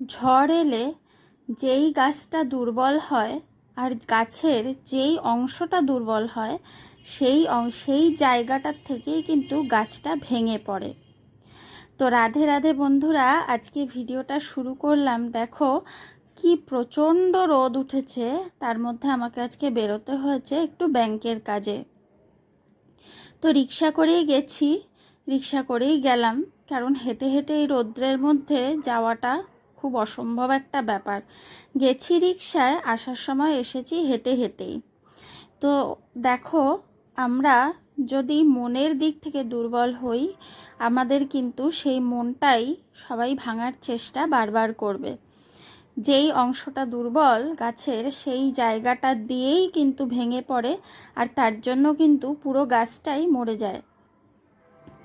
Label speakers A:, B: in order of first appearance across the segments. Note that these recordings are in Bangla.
A: ঝড় এলে যেই গাছটা দুর্বল হয় আর গাছের যেই অংশটা দুর্বল হয়, সেই সেই জায়গাটার থেকেই কিন্তু গাছটা ভেঙে পড়ে। তো রাধে রাধে বন্ধুরা, আজকে ভিডিওটা শুরু করলাম। দেখো কি প্রচণ্ড রোদ উঠেছে, তার মধ্যে আমাকে আজকে বেরোতে হয়েছে একটু ব্যাংকের কাজে। তো রিক্সা করেই গেছি, রিক্সা করেই গেলাম, কারণ হেঁটে হেঁটে এই রৌদ্রের মধ্যে যাওয়াটা খুব অসম্ভব একটা ব্যাপার। গেছি রিক্সায় আসার সময় এসেছি হেঁটে হেঁটেই। তো দেখো, আমরা যদি মনের দিক থেকে দুর্বল হই, আমাদের কিন্তু সেই মনটাই সবাই ভাঙার চেষ্টা বারবার করবে। যেই অংশটা দুর্বল গাছের, সেই জায়গাটা দিয়েই কিন্তু ভেঙে পড়ে, আর তার জন্য কিন্তু পুরো গাছটাই মরে যায়।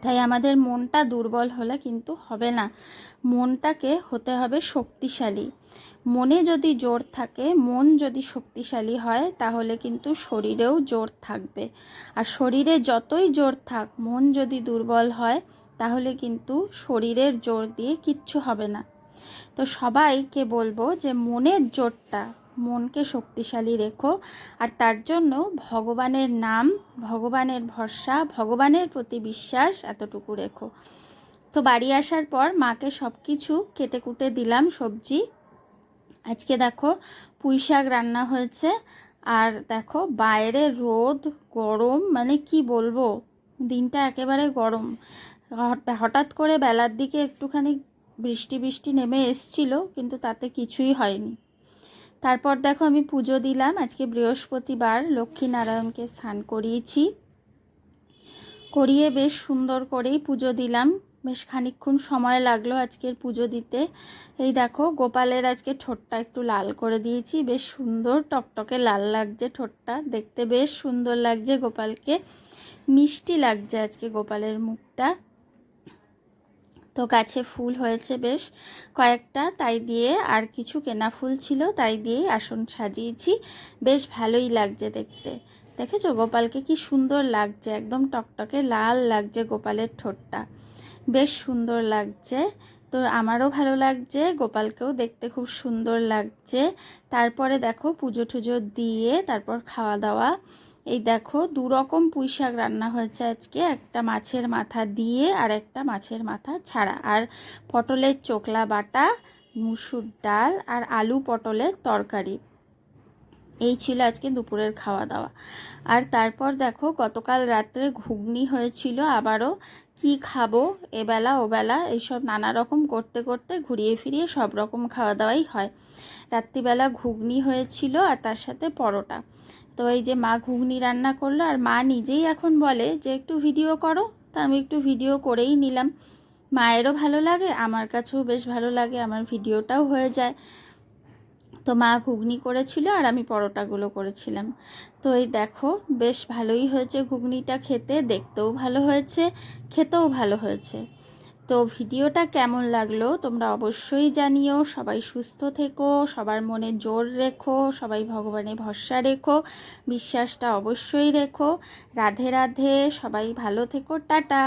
A: তাই আমাদের মনটা দুর্বল হলে কিন্তু হবে না। মনটাকে হতে হবে শক্তিশালী। মনে যদি জোর থাকে, মন যদি শক্তিশালী হয়, তাহলে কিন্তু শরীরেও জোর থাকবে। আর শরীরে যতই জোর থাক, মন যদি দুর্বল হয়, তাহলে কিন্তু শরীরের জোর দিয়ে কিচ্ছু হবে না। তো সবাইকে বলব যে মনের জোরটা মনকে শক্তিশালী রেখো। আর তার জন্য ভগবানের নাম, ভগবানের ভরসা, ভগবানের প্রতি বিশ্বাস এতটুকু রেখো। তো বাড়ি আসার পর মাকে সব কিছু কেটে কুটে দিলাম সবজি। আজকে দেখো পুঁই শাক রান্না হয়েছে। আর দেখো বাইরে রোদ, গরম মানে কি বলব? দিনটা একেবারে গরম। হঠাৎ করে বেলার দিকে একটুখানি বৃষ্টি বৃষ্টি নেমে এসছিল, কিন্তু তাতে কিছুই হয়নি। তারপর দেখো আমি পুজো দিলাম। আজকে বৃহস্পতিবার লক্ষ্মীনারায়ণকে স্নান করিয়েছি। করিয়ে বেশ সুন্দর করেই পুজো দিলাম। বেশ খানিকক্ষণ সময় লাগল আজকের পুজো দিতে। এই দেখো, গোপালের আজকে ঠোঁটটা একটু লাল করে দিয়েছি। বেশ সুন্দর, টকটকে লাল লাগছে ঠোঁটটা। দেখতে বেশ সুন্দর লাগছে গোপালকে। মিষ্টি লাগছে আজকে গোপালের মুখটা। তো গাছে ফুল হয়েছে বেশ কয়েকটা, তাই দিয়ে আর কিছু কেনা ফুল ছিল, তাই দিয়েই আসন সাজিয়েছি। বেশ ভালোই লাগছে দেখতে। দেখেছ গোপালকে কি সুন্দর লাগছে, একদম টকটকে লাল লাগছে গোপালের ঠোঁটটা। বেশ সুন্দর লাগছে। তো আমারও ভালো লাগছে, গোপালকেও দেখতে খুব সুন্দর লাগছে। তারপরে দেখো পুজো টুজো দিয়ে তারপর খাওয়া দাওয়া। এই দেখো দু রকম পুঁই শাক রান্না হয়েছে আজকে। একটা মাছের মাথা দিয়ে আর একটা মাছের মাথা ছাড়া। আর পটলের চোকলা বাটা, মুসুর ডাল আর আলু পটলের তরকারি। এই ছিল আজকে দুপুরের খাওয়া দাওয়া আর তারপর দেখো, গতকাল রাত্রে ঘুগনি হয়েছিল আবারও। কি খাব? এবেলা, ওবেলা এইসব নানা রকম করতে করতে ঘুরিয়ে ফিরিয়ে সব রকম খাওয়া দাওয়াই হয়। রাত্রিবেলা ঘুগনি হয়েছিল আর তার সাথে পরোটা। তো এই যে মা ঘুগনি রান্না করল আর মা নিজেই এখন বলে যে একটু ভিডিও করো। তা আমি একটু ভিডিও করেই নিলাম। মায়েরও ভালো লাগে, আমার কাছেও বেশ ভালো লাগে, আমার ভিডিওটাও হয়ে যায়। তো মা ঘুগনি করেছিল আর আমি পরোটাগুলো করেছিলাম। তো এই দেখো, বেশ ভালোই হয়েছে ঘুগনিটা খেতে, দেখতেও ভালো হয়েছে, খেতেও ভালো হয়েছে। তো ভিডিওটা কেমন লাগল তোমরা অবশ্যই জানিও। সবাই সুস্থ থেকো, সবার মনে জোর রেখো, সবাই ভগবানে ভরসা রেখো, বিশ্বাসটা অবশ্যই রেখো। রাধে রাধে, সবাই ভালো থেকো, টাটা।